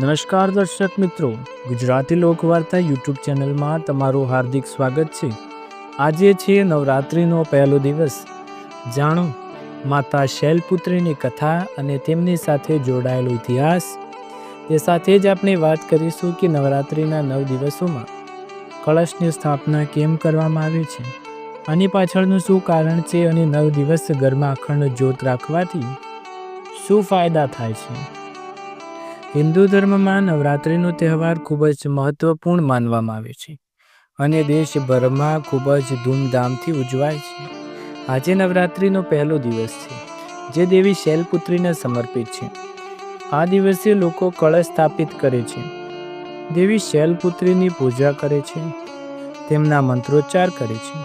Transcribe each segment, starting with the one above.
નમસ્કાર દર્શક મિત્રો. ગુજરાતી લોકવાર્તા યુટ્યુબ ચેનલમાં તમારું હાર્દિક સ્વાગત છે. આજે છે નવરાત્રિનો પહેલો દિવસ. જાણો, માતા શૈલપુત્રીની કથા અને તેમની સાથે જોડાયેલો ઇતિહાસ. તે સાથે જ આપણે વાત કરીશું કે નવરાત્રિના નવ દિવસોમાં કળશની સ્થાપના કેમ કરવામાં આવે છે? આની પાછળનું શું કારણ છે અને નવ દિવસ ઘરમાં અખંડ જ્યોત રાખવાથી શું ફાયદા થાય છે? હિન્દુ ધર્મમાં નવરાત્રિનો તહેવાર ખૂબ જ મહત્વપૂર્ણ માનવામાં આવે છે અને દેશભરમાં ખૂબ જ ધૂમધામથી ઉજવાય છે. આજે નવરાત્રિનો પહેલો દિવસ છે, જે દેવી શૈલપુત્રીને સમર્પિત છે. આ દિવસે લોકો કળશ સ્થાપિત કરે છે. દેવી શૈલપુત્રીની પૂજા કરે છે, તેમના મંત્રોચ્ચાર કરે છે,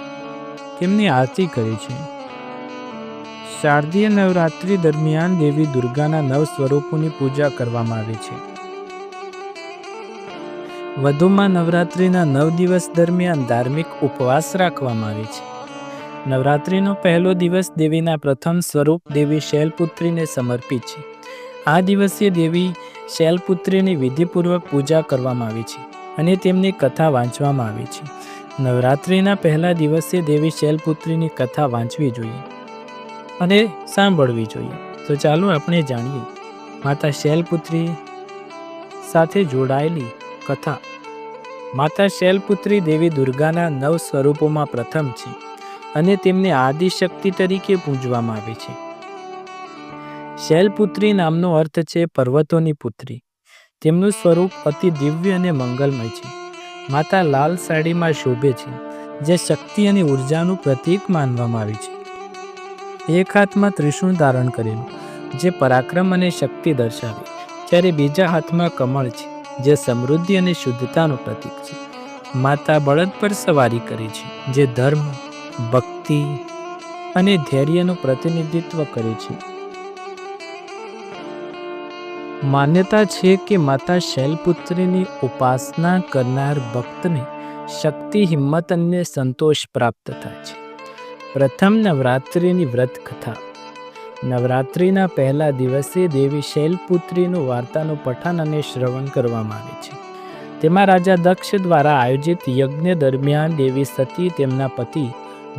તેમની આરતી કરે છે. શારદીય નવરાત્રિ દરમિયાન દેવી દુર્ગાના નવ સ્વરૂપોની પૂજા કરવામાં આવે છે. વધુમાં નવરાત્રિના નવ દિવસ દરમિયાન ધાર્મિક ઉપવાસ રાખવામાં આવે છે. નવરાત્રિનો પહેલો દિવસ દેવીના પ્રથમ સ્વરૂપ દેવી શૈલપુત્રીને સમર્પિત છે. આ દિવસે દેવી શૈલપુત્રીની વિધિપૂર્વક પૂજા કરવામાં આવે છે અને તેમની કથા વાંચવામાં આવે છે. નવરાત્રિના પહેલા દિવસે દેવી શૈલપુત્રીની કથા વાંચવી જોઈએ. અને સાંભળવી જોઈએ. તો ચાલો આપણે જાણીએ. માતા શૈલપુત્રી સાથે જોડાયેલી કથા. માતા શૈલપુત્રી દેવી દુર્ગાના નવ સ્વરૂપોમાં પ્રથમ છે અને તેમને આદિશક્તિ તરીકે પૂજવામાં આવે છે. શૈલપુત્રી નામનો અર્થ છે પર્વતોની પુત્રી. તેમનું સ્વરૂપ અતિ દિવ્ય અને મંગલમય છે. માતા લાલ સાડીમાં શોભે છે, જે શક્તિ અને ઉર્જાનું પ્રતીક માનવામાં આવે છે. એક હાથમાં ત્રિશૂળ ધારણ કરેલું, જે પરાક્રમ અને શક્તિ દર્શાવે, જ્યારે બીજા હાથમાં કમળ છે, જે સમૃદ્ધિ અને શુદ્ધતાનું પ્રતીક છે. માતા બળદ પર સવારી કરે છે, જે ધર્મ, ભક્તિ અને ધૈર્યનું પ્રતિનિધિત્વ કરે છે. માન્યતા છે કે માતા શૈલપુત્રીની ઉપાસના કરનાર ભક્તને શક્તિ, હિંમત અને સંતોષ પ્રાપ્ત થાય છે. પ્રથમ નવરાત્રિની વ્રત કથા નવરાત્રિના પહેલા દિવસે દેવી શૈલપુત્રીનું વાર્તાનું પઠન અને શ્રવણ કરવામાં આવે છે. તેમાં રાજા દક્ષ દ્વારા આયોજિત યજ્ઞ દરમિયાન દેવી સતી તેમના પતિ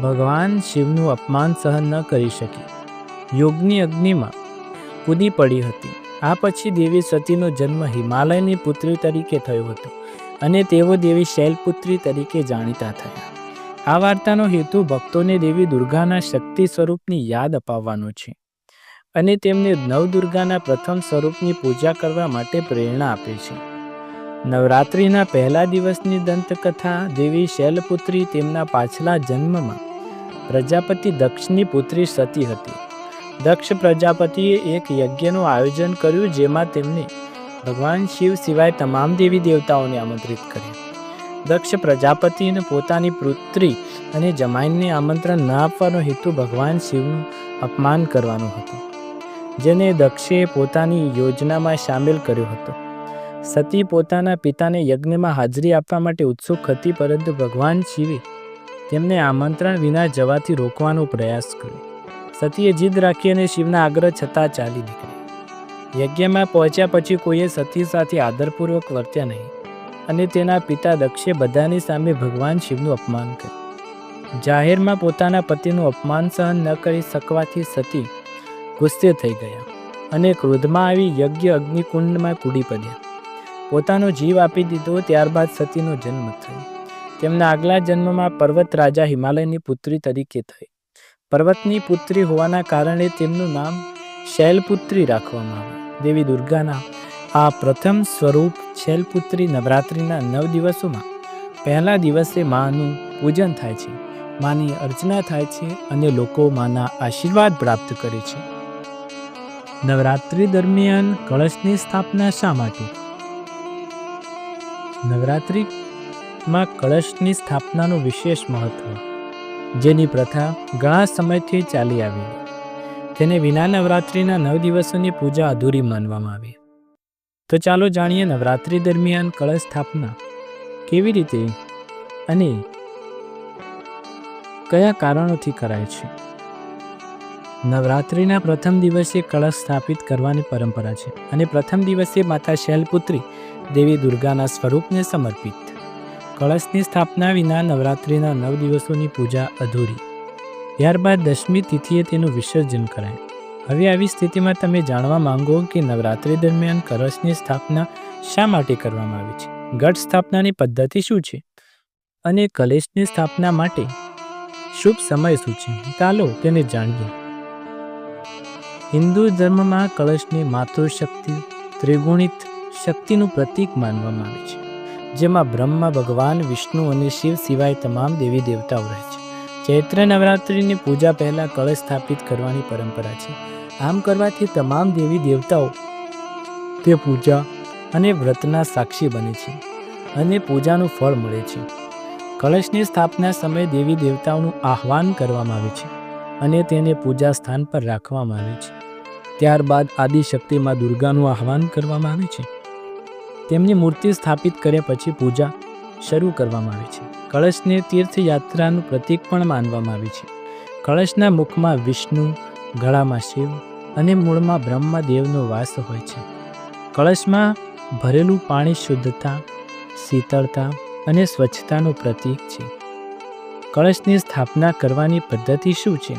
ભગવાન શિવનું અપમાન સહન ન કરી શકી. યોગની અગ્નિમાં કૂદી પડી હતી. આ પછી દેવી સતીનો જન્મ હિમાલયની પુત્રી તરીકે થયો હતો અને તેઓ દેવી શૈલપુત્રી તરીકે જાણીતા થયા. આ વાર્તાનો હેતુ ભક્તોને દેવી દુર્ગાના શક્તિ સ્વરૂપની યાદ અપાવવાનો છે અને તેમને નવદુર્ગાના પ્રથમ સ્વરૂપની પૂજા કરવા માટે પ્રેરણા આપે છે. નવરાત્રિના પહેલા દિવસની દંતકથા દેવી શૈલપુત્રી તેમના પાછલા જન્મમાં પ્રજાપતિ દક્ષની પુત્રી સતી હતી. દક્ષ પ્રજાપતિએ એક યજ્ઞનું આયોજન કર્યું જેમાં તેમને ભગવાન શિવ સિવાય તમામ દેવી દેવતાઓને આમંત્રિત કર્યા. દક્ષ પ્રજાપતિને પોતાની પુત્રી અને જમાઈનને આમંત્રણ ન આપવાનો હેતુ ભગવાન શિવનું અપમાન કરવાનો હતો, જેને દક્ષે પોતાની યોજનામાં સામેલ કર્યો હતો. સતી પોતાના પિતાને યજ્ઞમાં હાજરી આપવા માટે ઉત્સુક હતી, પરંતુ ભગવાન શિવે તેમને આમંત્રણ વિના જવાથી રોકવાનો પ્રયાસ કર્યો. સતીએ જીદ રાખી અને શિવના આગ્રહ છતાં ચાલી નીકળી. યજ્ઞમાં પહોંચ્યા પછી કોઈએ સતી સાથે આદરપૂર્વક વર્ત્યા નહીં. અને તેના પિતા દક્ષે બધાની સામે ભગવાન શિવનું અપમાન કર્યું. જાહેરમાં પોતાના પતિનું અપમાન સહન ન કરી શકવાથી સતી ગુસ્સે થઈ ગયા અને ક્રોધમાં આવી યજ્ઞ અગ્નિકુંડમાં કૂડી પડ્યા. પોતાનો જીવ આપી દીધો ત્યારબાદ સતીનો જન્મ થયો. તેમના આગલા જન્મમાં પર્વત રાજા હિમાલયની પુત્રી તરીકે થઈ. પર્વતની પુત્રી હોવાના કારણે તેમનું નામ શૈલપુત્રી રાખવામાં આવ્યું. દેવી દુર્ગાના આ પ્રથમ સ્વરૂપ શૈલપુત્રી નવરાત્રિના નવ દિવસોમાં. પહેલા દિવસે માનું પૂજન થાય છે, માની અર્ચના થાય છે અને લોકો માના આશીર્વાદ પ્રાપ્ત કરે છે. નવરાત્રિ દરમિયાન કળશની સ્થાપના શા માટે? નવરાત્રિમાં કળશની સ્થાપનાનું વિશેષ મહત્વ. જેની પ્રથા ઘણા સમયથી ચાલી આવી. તેને વિના નવરાત્રિના નવ દિવસોની પૂજા અધૂરી માનવામાં આવી. તો ચાલો જાણીએ નવરાત્રિ દરમિયાન કળશ સ્થાપના કેવી રીતે અને કયા કારણોથી કરાય છે? નવરાત્રિના પ્રથમ દિવસે કળશ સ્થાપિત કરવાની પરંપરા છે અને પ્રથમ દિવસે માતા શૈલપુત્રી દેવી દુર્ગાના સ્વરૂપને સમર્પિત. કળશની સ્થાપના વિના નવરાત્રિના નવ દિવસોની પૂજા અધૂરી. ત્યારબાદ દશમી તિથિએ તેનું વિસર્જન કરાય. હવે આવી સ્થિતિમાં તમે જાણવા માંગો કે નવરાત્રિ દરમિયાન કળશની સ્થાપના શા માટે કરવામાં આવે છે? ગઢ સ્થાપનાની પદ્ધતિ શું છે? અને કલેશની સ્થાપના માટે શુભ સમય શું છે? ચાલો તેને જાણીએ. હિન્દુ ધર્મમાં કળશને માતૃશક્તિ ત્રિગુણિત શક્તિનું પ્રતીક માનવામાં આવે છે, જેમાં બ્રહ્મા, ભગવાન, વિષ્ણુ અને શિવ સિવાય તમામ દેવી દેવતાઓ રહે છે. ચૈત્ર નવરાત્રિની પૂજા પહેલાં કળશ સ્થાપિત કરવાની પરંપરા છે. આમ કરવાથી તમામ દેવી દેવતાઓ, તે પૂજા અને વ્રતના સાક્ષી બને છે અને પૂજાનું ફળ મળે છે. કળશની સ્થાપના સમયે દેવી દેવતાઓનું આહ્વાન કરવામાં આવે છે અને તેને પૂજા સ્થાન પર રાખવામાં આવે છે. ત્યારબાદ આદિશક્તિમાં દુર્ગાનું આહ્વાન કરવામાં આવે છે. તેમની મૂર્તિ સ્થાપિત કર્યા પછી પૂજા શરૂ કરવામાં આવે છે. કળશને તીર્થયાત્રાનું પ્રતીક પણ માનવામાં આવે છે. કળશના મુખમાં વિષ્ણુ ગળામાં શિવ અને મૂળમાં બ્રહ્મદેવનો વાસ હોય છે. કળશમાં ભરેલું પાણી શુદ્ધતા, શીતળતા અને સ્વચ્છતાનું પ્રતીક છે. કળશની સ્થાપના કરવાની પદ્ધતિ શું છે?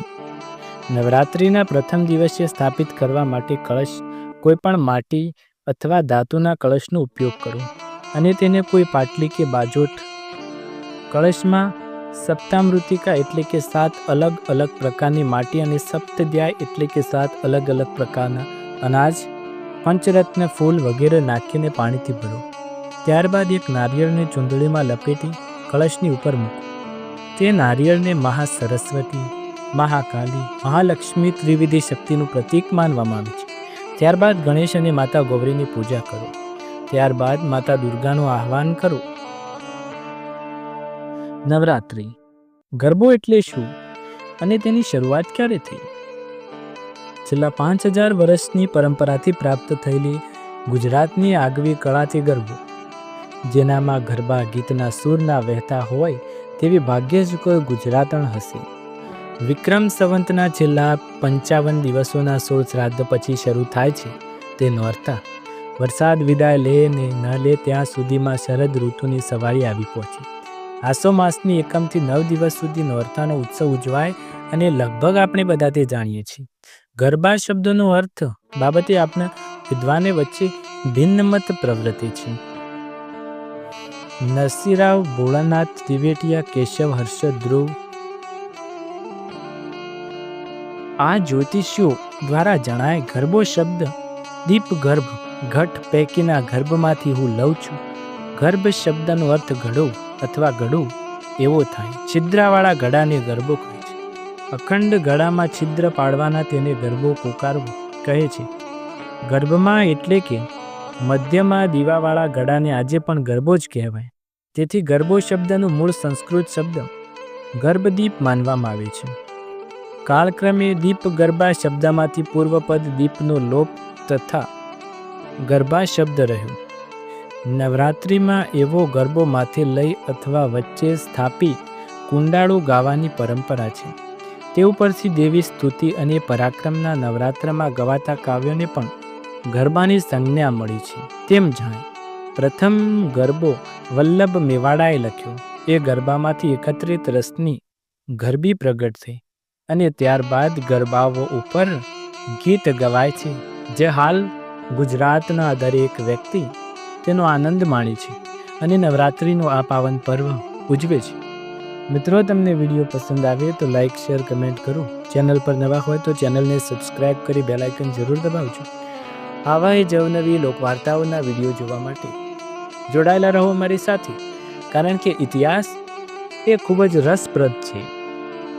નવરાત્રિના પ્રથમ દિવસે સ્થાપિત કરવા માટે કળશ કોઈપણ માટી અથવા ધાતુના કળશનો ઉપયોગ કરો અને તેને કોઈ પાટલી કે બાજોટ કળશમાં સપ્તામૃતિકા એટલે કે સાત અલગ અલગ પ્રકારની માટી અને સપ્તધ્યાય એટલે કે સાત અલગ અલગ પ્રકારના અનાજ, પંચરત્ન ફૂલ વગેરે નાખીને પાણીથી ભરો. ત્યારબાદ એક નારિયેળને ચૂંદડીમાં લપેટી કળશની ઉપર મૂકો. તે નારિયેળને મહા સરસ્વતી મહાકાલી, મહાલક્ષ્મી ત્રિવિધિ શક્તિનું પ્રતીક માનવામાં આવે છે. ત્યારબાદ ગણેશ અને માતા ગૌરીની પૂજા કરો. ત્યારબાદ માતા દુર્ગાનું આહ્વાન કરો. નવરાત્રિ. ગરબો એટલે શું? અને તેની શરૂઆત ક્યારે થઈ? છેલ્લા પાંચ હજાર વર્ષની પરંપરાથી પ્રાપ્ત થયેલી ગુજરાતની આગવી કળાથી ગરબો. જેનામાં ગરબા ગીતના સૂરના વહેતા હોય તેવી ભાગ્યે જ કોઈ ગુજરાતણ હશે. વિક્રમ સંવંતના છેલ્લા પંચાવન દિવસોના સોળ શ્રાદ્ધ પછી શરૂ થાય છે તે નોરતા. વરસાદ વિદાય લે ને ન લે ત્યાં સુધીમાં શરદ ઋતુની સવારી આવી પહોંચી. આસો માસની એકમથી નવ દિવસ સુધી નોરતાનો ઉત્સવ ઉજવાય અને લગભગ આપણે બધા તે જાણીએ છીએ. ગરબા શબ્દનો અર્થ બાબતે આપણા વિદ્વાને વચ્ચે ભિન્ન મત પ્રવૃત્તિ છે. નરસિંહરાવ ભોળાનાથ ત્રિવેટિયા કેશવ હર્ષદ ધ્રુવ આ જ્યોતિષીઓ દ્વારા જણાય ગરબો શબ્દ દીપ ગર્ભ, ઘટ પૈકીના ગર્ભમાંથી હું લઉં છું. ગર્ભ શબ્દનો અર્થ ઘડો અથવા ગડું એવો થાય. છિદ્રાવાળા ગળાને ગરબો કહે છે. અખંડ ગળામાં છિદ્ર પાડવાના તેને ગરબો પોકારવો કહે છે. ગર્ભમાં એટલે કે મધ્યમાં દીવાવાળા ગળાને આજે પણ ગરબો જ કહેવાય. તેથી ગરબો શબ્દનું મૂળ સંસ્કૃત શબ્દ ગર્ભદીપ માનવામાં આવે છે. કાળક્રમે દીપ ગરબા શબ્દમાંથી પૂર્વપદ દીપનો લોપ તથા ગરબા શબ્દ રહ્યો. નવરાત્રિમાં એવો ગરબો માથે લઈ અથવા વચ્ચે સ્થાપી કુંડાળું ગાવાની પરંપરા છે. તે ઉપરથી દેવી સ્તુતિ અને પરાક્રમના નવરાત્રમાં ગવાતા કાવ્યોને પણ ગરબાની સંજ્ઞા મળી છે. તેમ જાણે પ્રથમ ગરબો વલ્લભ મેવાડાએ લખ્યો. એ ગરબામાંથી એકત્રિત રસની ગરબી પ્રગટ થઈ અને ત્યારબાદ ગરબાઓ ઉપર ગીત ગવાય છે. જે હાલ ગુજરાતના દરેક વ્યક્તિ તેનો આનંદ માણે છે અને નવરાત્રિનો આ પાવન પર્વ ઉજવે છે. મિત્રો, તમને વીડિયો પસંદ આવે તો લાઇક શેર કમેન્ટ કરો. ચેનલ પર નવા હોય તો ચેનલને સબસ્ક્રાઇબ કરી બેલાઇકન જરૂર દબાવજો. આવા એ જવનવી લોકવાર્તાઓના વીડિયો જોવા માટે જોડાયેલા રહો અમારી સાથે. કારણ કે ઇતિહાસ એ ખૂબ જ રસપ્રદ છે.